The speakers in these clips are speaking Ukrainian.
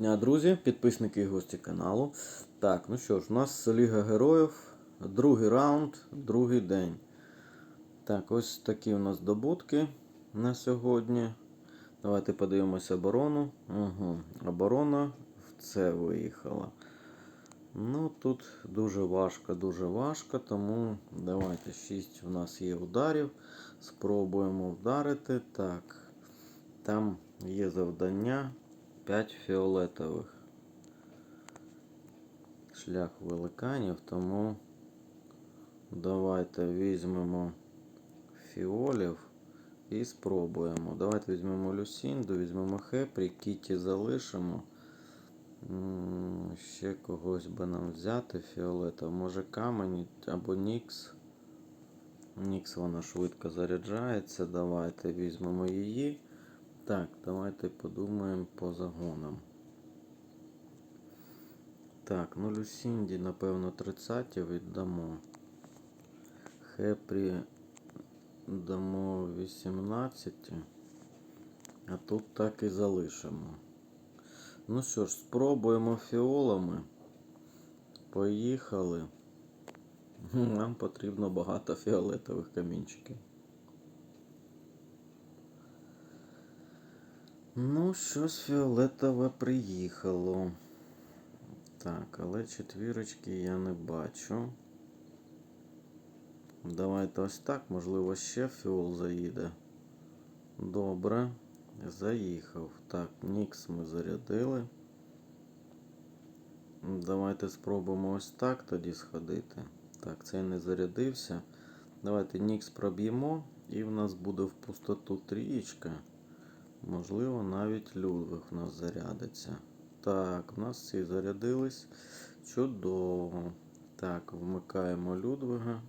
дня, друзі, підписники і гості каналу. Так, ну що ж, у нас Ліга Героїв, другий раунд, другий день. Так, ось такі у нас здобутки на сьогодні. Давайте подивимося оборону. Угу. Оборона в це виїхала. Ну, тут дуже важко, дуже важко, тому давайте 6 у нас є ударів. Спробуємо вдарити. Так. Там є завдання 5 фіолетових. Шлях великанів, тому давайте візьмемо фіолів і спробуємо. Давайте візьмемо Люсінду, візьмемо Хепрі, Кіті залишимо. Ще когось би нам взяти фіолетов. Може камені або Нікс. Нікс вона швидко заряджається. Давайте візьмемо її. Так, давайте подумаємо по загонам. Так, ну Люсінді, напевно, 30 віддамо. Хепрі дамо 18. А тут так і залишимо. Ну що ж, спробуємо фіолами. Поїхали. Нам потрібно багато фіолетових камінчиків. Ну, щось фіолетове приїхало. Так, але четвірочки я не бачу. Давайте ось так, можливо, ще фіол заїде. Добре, заїхав. Так, Нікс ми зарядили. Давайте спробуємо ось так тоді сходити. Так, цей не зарядився. Давайте Нікс проб'ємо, і в нас буде в пустоту трієчка. Можливо, навіть Людвиг у нас зарядиться. Так, у нас ці зарядились. Чудово. Так, вмикаємо Людвига.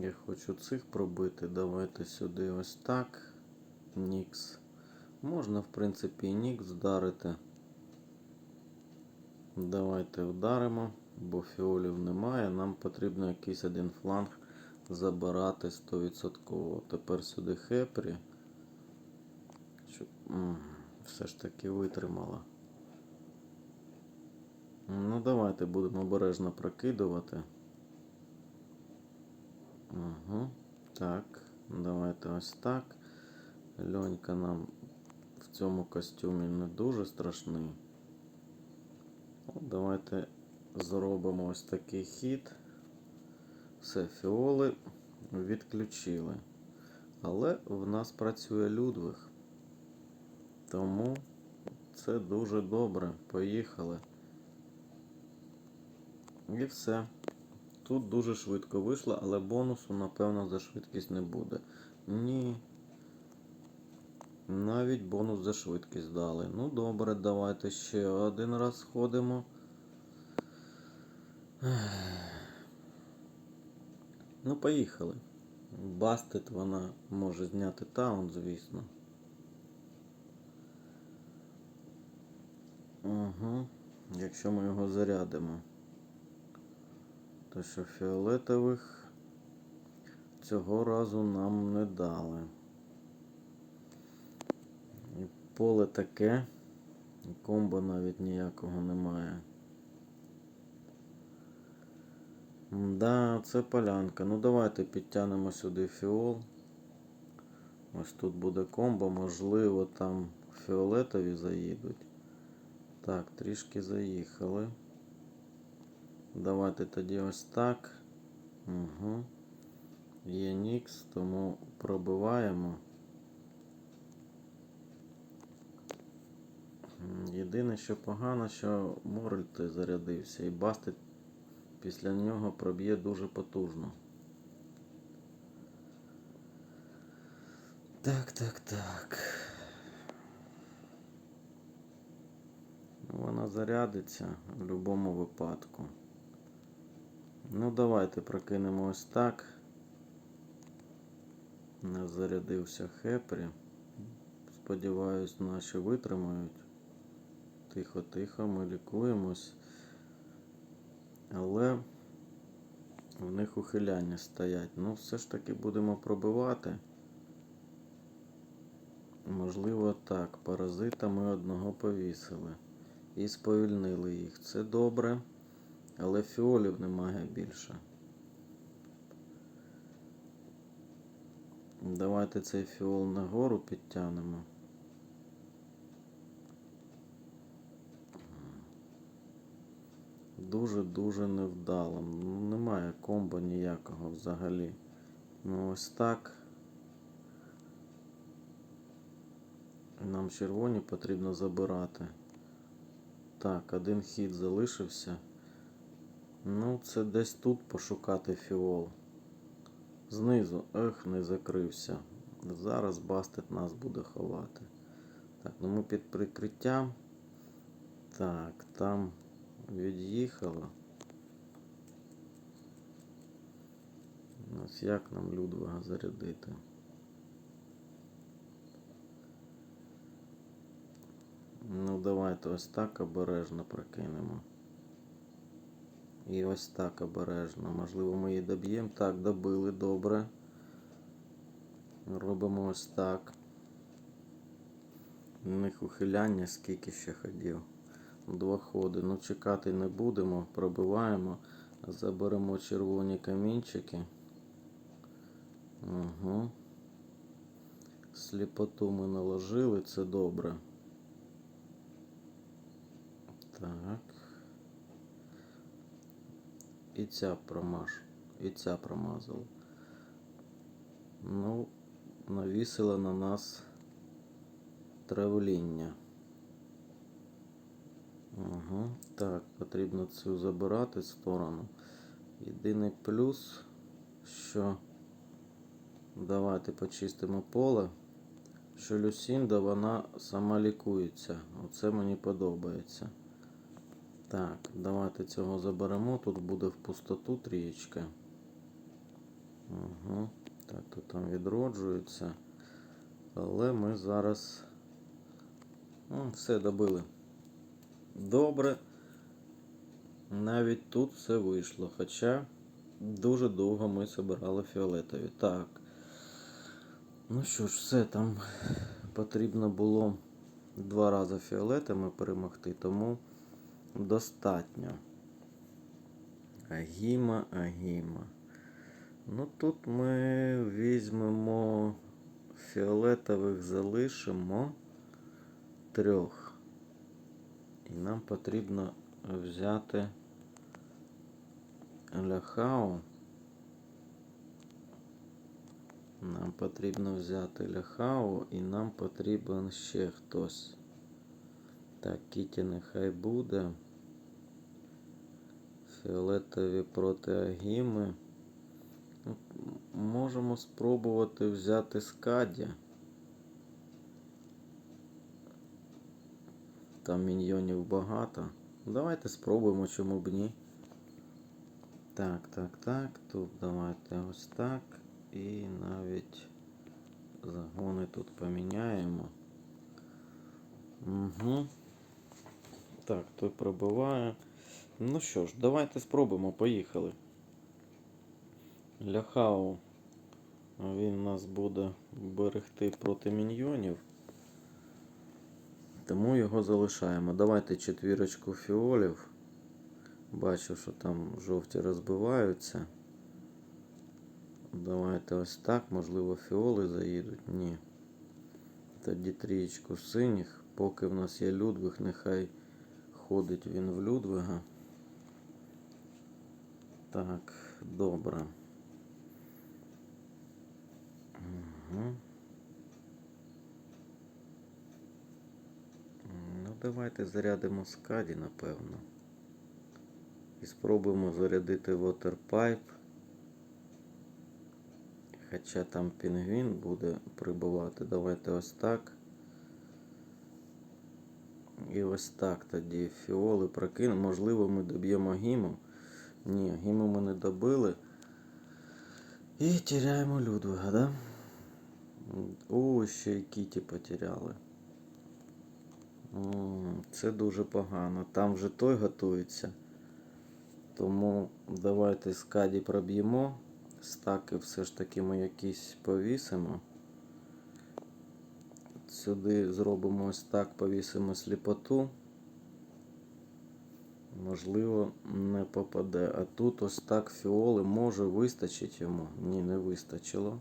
Я хочу цих пробити. Давайте сюди ось так. Нікс. Можна, в принципі, і Нікс вдарити. Давайте вдаримо, бо фіолів немає. Нам потрібно якийсь один фланг забирати 100%. Тепер сюди Хепрі. Щоб все ж таки витримала. Ну, давайте будемо обережно прокидувати. Угу. Так, давайте ось так. Льонька нам в цьому костюмі не дуже страшний. Давайте зробимо ось такий хід. Все, фіоли відключили. Але в нас працює Людвиг. Тому це дуже добре. Поїхали. І все. Тут дуже швидко вийшло, але бонусу, напевно, за швидкість не буде. Ні. Навіть бонус за швидкість дали. Ну добре, давайте ще один раз сходимо. Ну, поїхали. Бастет вона може зняти таун, звісно. Угу. Якщо ми його зарядимо. То що фіолетових цього разу нам не дали. І поле таке, і комбо навіть ніякого немає. Да, це полянка. Ну давайте підтягнемо сюди фіол. Ось тут буде комбо, можливо, там фіолетові заїдуть. Так, трішки заїхали. Давайте тоді ось так. Угу. Є Нікс, тому пробиваємо. Єдине, що погано, що Морельт зарядився і Бастет після нього проб'є дуже потужно. Так, так, так. Зарядиться в будь-якому випадку. Ну, давайте прокинемо ось так. Не зарядився Хепрі. Сподіваюсь, наші витримають. Тихо-тихо, ми лікуємось. Але в них ухиляння стоять. Ну, все ж таки будемо пробивати. Можливо, так. Паразита ми одного повісили. І сповільнили їх. Це добре. Але фіолів немає більше. Давайте цей фіол нагору підтягнемо. Дуже-дуже невдало. Ну, Немає комбо ніякого взагалі. Ну ось так. Нам червоні потрібно забирати. Так, один хід залишився. Ну, це десь тут пошукати фіол. Знизу, ех, не закрився. Зараз бастет нас буде ховати. Так, ну ми під прикриттям. Так, там від'їхало. Ось як нам Людвига зарядити? Ну, давайте ось так обережно прокинемо. І ось так обережно. Можливо, ми її доб'ємо. Так, добили, добре. Робимо ось так. У них ухиляння скільки ще ходів. Два ходи. Ну, чекати не будемо. Пробиваємо. Заберемо червоні камінчики. Угу. Сліпоту ми наложили, це добре. Так. І ця промаж. І ця промазала. Ну, навісила на нас травління. Угу. Так, потрібно цю забирати сторону. Єдиний плюс, що давайте почистимо поле, що Люсінда вона сама лікується. Оце мені подобається. Так, давайте цього заберемо. Тут буде в пустоту трієчка. Угу. Так, тут там відроджується. Але ми зараз. Ну, все добили. Добре. Навіть тут все вийшло. Хоча дуже довго ми збирали фіолетові. Так. Ну що ж, все там потрібно було два рази фіолетами перемогти, тому достатньо. Агіма, агіма. Ну тут ми візьмемо фіолетових, залишимо трьох. І нам потрібно взяти ляхау. Нам потрібно взяти ляхау і нам потрібен ще хтось. Так, Кіті нехай буде. Фіолетові проти Агіми. Ну, Можемо спробувати взяти Скаді. Там міньйонів багато. Давайте спробуємо, чому б ні. Так, так, так. Тут давайте ось так. І навіть загони тут поміняємо. Угу. Так, той пробиває. Ну що ж, давайте спробуємо, поїхали. Ляхау. Він нас буде берегти проти міньйонів. Тому його залишаємо. Давайте четвірочку фіолів. Бачу, що там жовті розбиваються. Давайте ось так. Можливо, фіоли заїдуть. Ні. Тоді трієчку синіх. Поки в нас є Людвиг, нехай ходить він в Людвига. Так, добре. Угу. Ну, давайте зарядимо скаді, напевно. І спробуємо зарядити Waterpipe. Хоча там пінгвін буде прибувати. Давайте ось так. І ось так тоді фіоли прокинемо. Можливо, ми доб'ємо гіму. Ні, гіму ми не добили. І тіряємо Людвига, да? О, ще й Кіті потеряли. Це дуже погано. Там вже той готується. Тому давайте скаді проб'ємо. Стаки все ж таки ми якісь повісимо. Сюди зробимо ось так, повісимо сліпоту. Можливо, не попаде. А тут ось так фіоли може вистачить йому. Ні, не вистачило.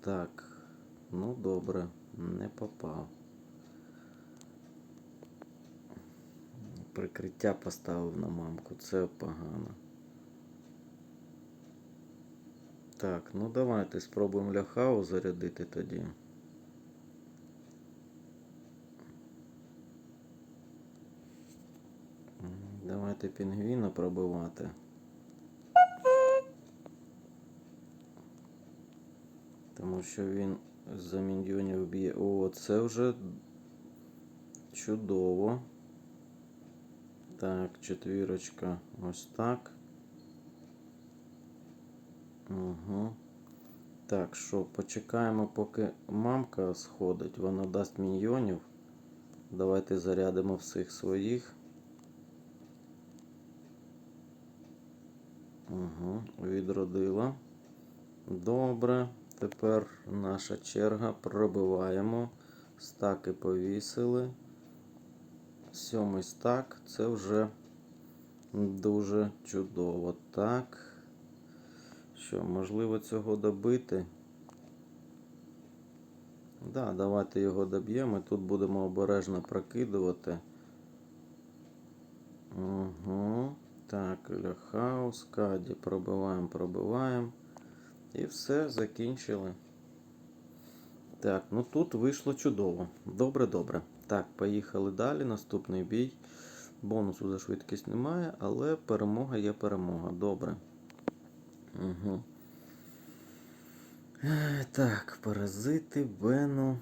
Так, ну добре, не попав. Прикриття поставив на мамку, це погано. Так, ну давайте спробуємо ляхау зарядити тоді. Давайте пінгвіна пробивати. Тому що він за міньйонів б'є. О, це вже чудово. Так, четвірочка. Ось так. Угу. Так, що, почекаємо, поки мамка сходить, вона дасть міньйонів. Давайте зарядимо всіх своїх. Угу, відродила. Добре. Тепер наша черга. Пробиваємо. Стаки повісили. Сьомий стак. Це вже дуже чудово. Так. Що, можливо цього добити? Да, давайте його доб'ємо. Тут будемо обережно прокидувати. Угу. Так, ляхаус, каді. Пробиваємо, пробиваємо. І все, закінчили. Так, ну тут вийшло чудово. Добре, добре. Так, поїхали далі. Наступний бій. Бонусу за швидкість немає, але перемога є перемога. Добре. Угу. Так, паразити, Вену.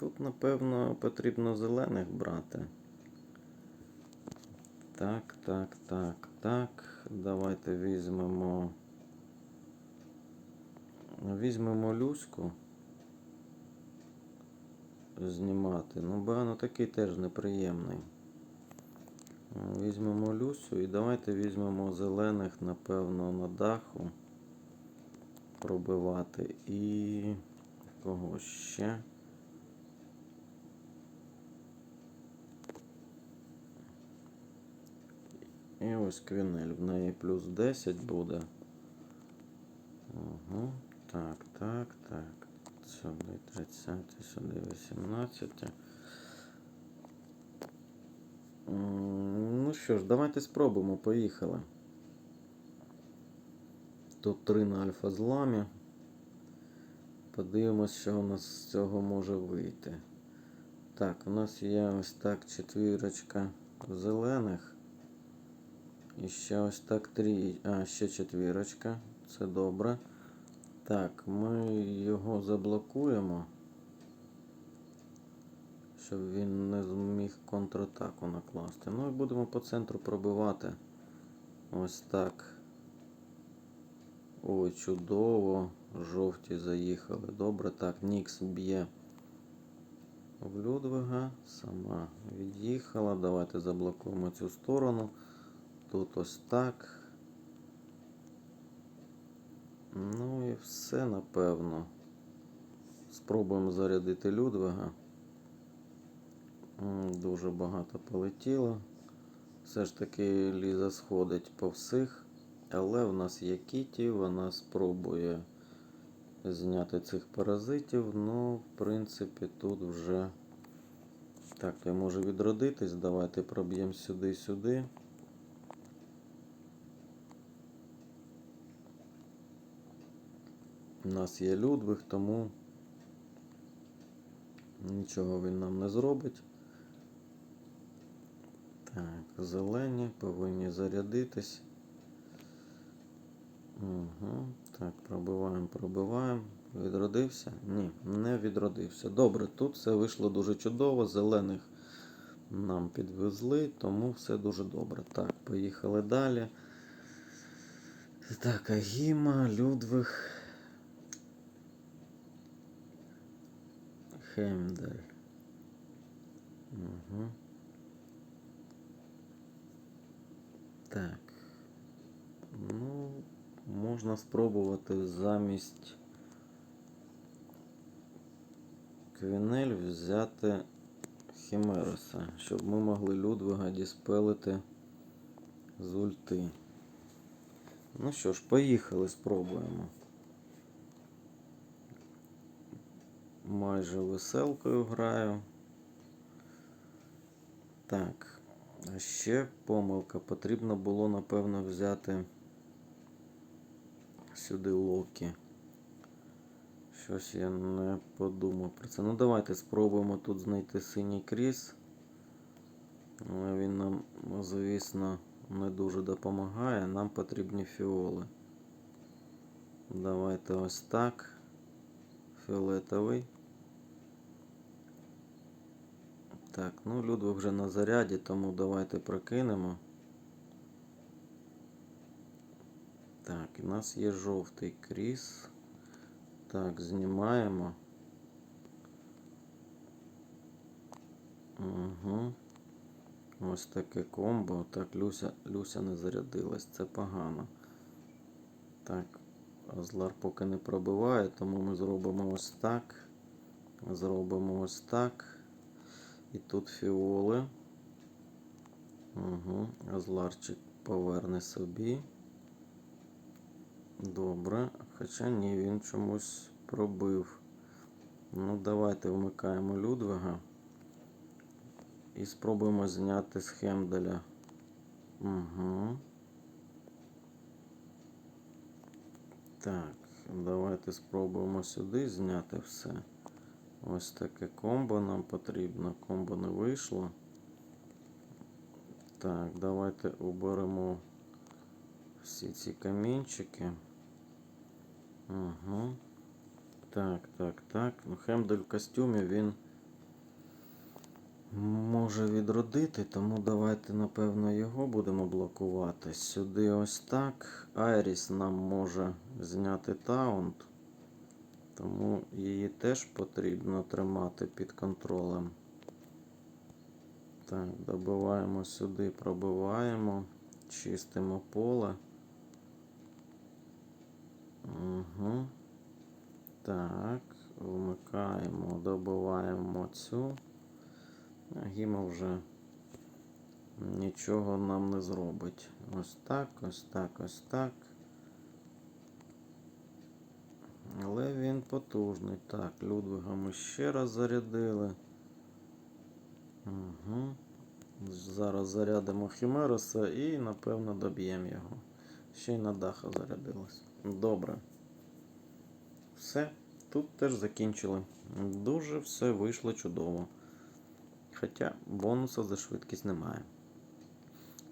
Тут, напевно, потрібно зелених брати. Так, так, так, так. Давайте візьмемо. Візьмемо Люську. Знімати. Ну, Бену такий теж неприємний. Візьмемо Люсю і давайте візьмемо зелених, напевно, на даху пробивати і кого ще. І ось Квінель. В неї плюс 10 буде. Угу. Так, так, так. Сюди 30, сюди 18. Ну що ж, давайте спробуємо. Поїхали. Тут 3 на альфа зламі. Подивимось, що у нас з цього може вийти. Так, у нас є ось так четвірочка зелених. І ще ось так три. А, ще четвірочка. Це добре. Так, ми його заблокуємо. Щоб він не зміг контратаку накласти. Ну і будемо по центру пробивати. Ось так. Ой, чудово. Жовті заїхали. Добре. Так, Нікс б'є в Людвига. Сама від'їхала. Давайте заблокуємо цю сторону. Тут ось так. Ну і все, напевно. Спробуємо зарядити Людвига. Дуже багато полетіло. Все ж таки Ліза сходить по всіх. Але в нас є Кіті, вона спробує зняти цих паразитів. Ну, в принципі, тут вже. Так, той може відродитись. Давайте проб'ємо сюди-сюди. У нас є Людвиг, тому нічого він нам не зробить. Так, зелені повинні зарядитись. Угу. Так, пробиваємо, пробиваємо. Відродився? Ні, не відродився. Добре, тут все вийшло дуже чудово. Зелених нам підвезли, тому все дуже добре. Так, поїхали далі. Так, Агіма, Людвиг. Хемдель. Угу. Так. Ну, можна спробувати замість Квінель взяти Хімероса, щоб ми могли Людвига діспелити з ульти. Ну що ж, поїхали, спробуємо. Майже веселкою граю. Так. А ще помилка. Потрібно було, напевно, взяти сюди Локі. Щось я не подумав про це. Ну давайте спробуємо тут знайти синій кріс. Але він нам, звісно, не дуже допомагає. Нам потрібні фіоли. Давайте ось так. Фіолетовий. Так, ну Людвиг вже на заряді, тому давайте прокинемо. Так, у нас є жовтий кріс. Так, знімаємо. Угу. Ось таке комбо. Так, Люся, Люся не зарядилась. Це погано. Так, Азлар поки не пробиває, тому ми зробимо ось так. Зробимо ось так. І тут фіоли. Угу. Азларчик поверне собі. Добре. Хоча ні, він чомусь пробив. Ну, давайте вмикаємо Людвига. І спробуємо зняти з Хемделя. Угу. Так, давайте спробуємо сюди зняти все. Ось таке комбо нам потрібно. Комбо не вийшло. Так, давайте уберемо всі ці камінчики. Угу. Так, так, так. Ну, Хемдель в костюмі він може відродити, тому давайте, напевно, його будемо блокувати. Сюди ось так. Айріс нам може зняти таунт. Тому її теж потрібно тримати під контролем. Так, добиваємо сюди, пробиваємо, чистимо поле. Угу. Так, вмикаємо, добиваємо цю. Гіма вже нічого нам не зробить. Ось так, ось так, ось так. Але він потужний. Так, Людвига ми ще раз зарядили. Угу. Зараз зарядимо Хімероса і, напевно, доб'ємо його. Ще й на даха зарядилось. Добре. Все. Тут теж закінчили. Дуже все вийшло чудово. Хоча бонуса за швидкість немає.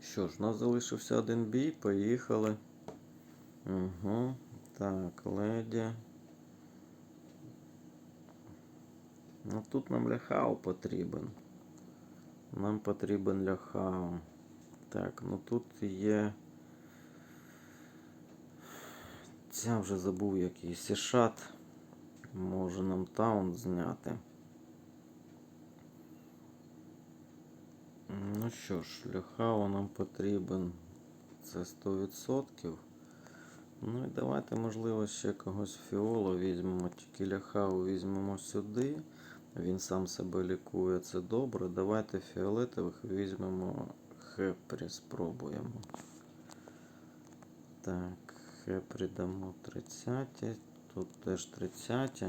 Що ж, у нас залишився один бій. Поїхали. Угу. Так, леді. Ну тут нам ляхау потрібен. Нам потрібен ляхау. Так, ну тут є. Ця вже забув який сішат. Може нам таун зняти. Ну що ж, ляхау нам потрібен. Це 100%. Ну і давайте, можливо, ще когось фіолу візьмемо, тільки ляхау візьмемо сюди. Він сам себе лікує, це добре. Давайте фіолетових візьмемо хепрі, спробуємо. Так, хепрі дамо 30. Тут теж 30.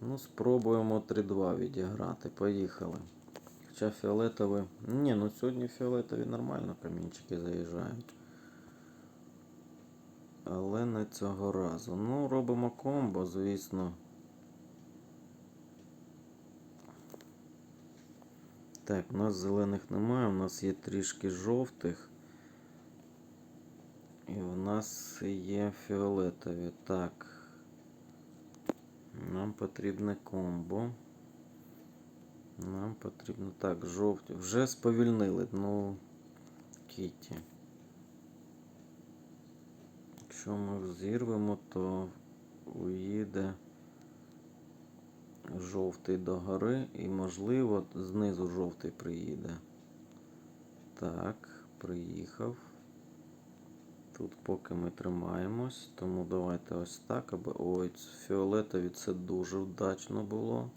Ну, спробуємо 3-2 відіграти. Поїхали. Хоча фіолетові. Ні, ну сьогодні фіолетові нормально камінчики заїжджають. Але не цього разу. Ну, робимо комбо, звісно. Так, у нас зелених немає, у нас є трішки жовтих. І у нас є фіолетові. Так. Нам потрібне комбо. Нам потрібно так, жовті. Вже сповільнили, ну, Кіті. Якщо ми зірвемо, то уїде жовтий до гори і, можливо, знизу жовтий приїде. Так, приїхав. Тут поки ми тримаємось, тому давайте ось так, аби. Ой, фіолетові це дуже вдачно було.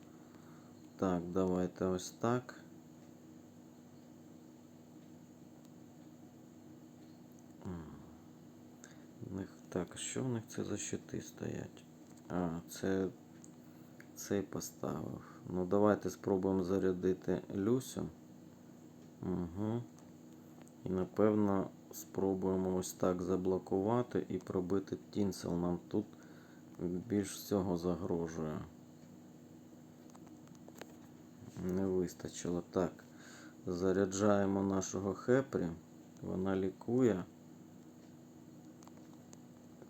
Так, давайте ось так. Так, що в них це за щити стоять? А, це цей поставив. Ну, давайте спробуємо зарядити Люсю. Угу. І напевно спробуємо ось так заблокувати і пробити тінсел. Нам тут більш всього загрожує. Не вистачило. Так. Заряджаємо нашого хепрі. Вона лікує.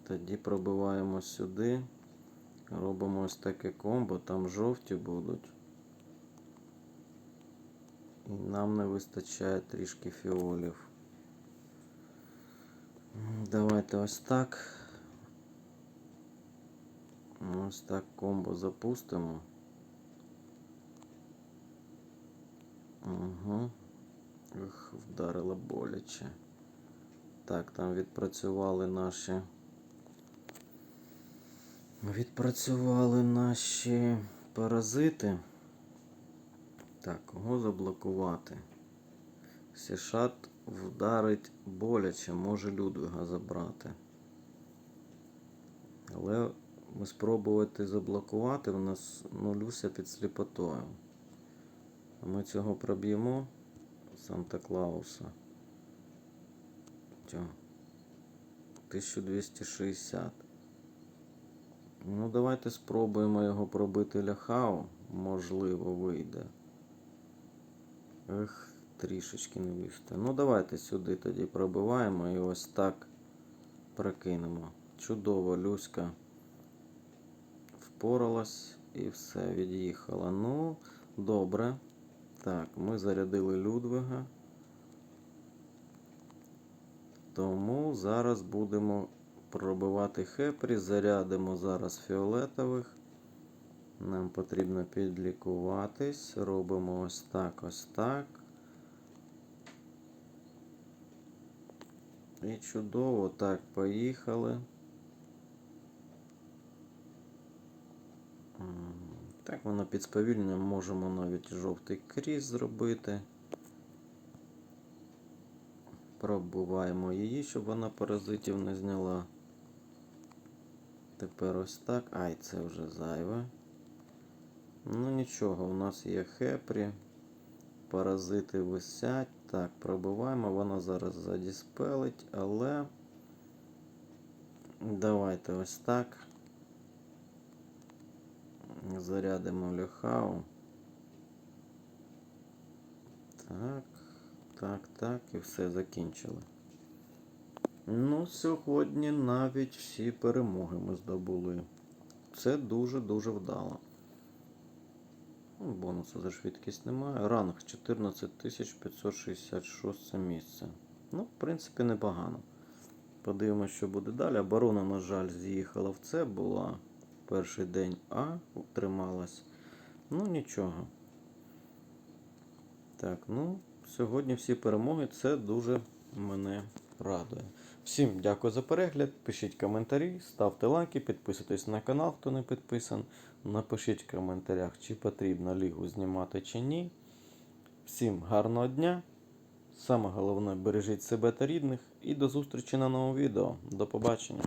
Тоді пробиваємо сюди. Робимо ось таке комбо, там жовті будуть. І нам не вистачає трішки фіолів. Давайте ось так. Ось так комбо запустимо. Угу. Вдарило боляче. Так, там відпрацювали наші. Відпрацювали наші паразити. Так, кого заблокувати? Сішат вдарить боляче, може Людвига забрати. Але ми спробувати заблокувати, в нас ну, Люся під сліпотою. Ми цього проб'ємо Санта Клауса. Тьо. 1260. Ну, давайте спробуємо його пробити ляхау. Можливо, вийде. Ех, трішечки не вийде. Ну, давайте сюди тоді пробиваємо і ось так прокинемо. Чудово, Люська впоралась і все, від'їхала. Ну, добре. Так, ми зарядили Людвига. Тому зараз будемо пробивати хепрі. Зарядимо зараз фіолетових. Нам потрібно підлікуватись. Робимо ось так, ось так. І чудово. Так, поїхали. Так, воно під сповільненням можемо навіть жовтий кріс зробити. Пробуваємо її, щоб вона паразитів не зняла. Тепер ось так. Ай, це вже зайве. Ну нічого, у нас є хепрі. Паразити висять. Так, пробиваємо. Вона зараз задіспелить, але. Давайте ось так. Зарядимо ляхау. Так, так, так, і все закінчили. Ну, сьогодні навіть всі перемоги ми здобули. Це дуже-дуже вдало. Ну, Бонусу за швидкість немає. Ранг 14566 місце. Ну, в принципі, непогано. Подивимося, що буде далі. Оборона, на жаль, з'їхала в це, була перший день А, утрималась. Ну, нічого. Так, ну, сьогодні всі перемоги. Це дуже мене радує. Всім дякую за перегляд. Пишіть коментарі, ставте лайки, підписуйтесь на канал, хто не підписан. Напишіть в коментарях, чи потрібно лігу знімати чи ні. Всім гарного дня. Саме головне, бережіть себе та рідних. І до зустрічі на новому відео. До побачення.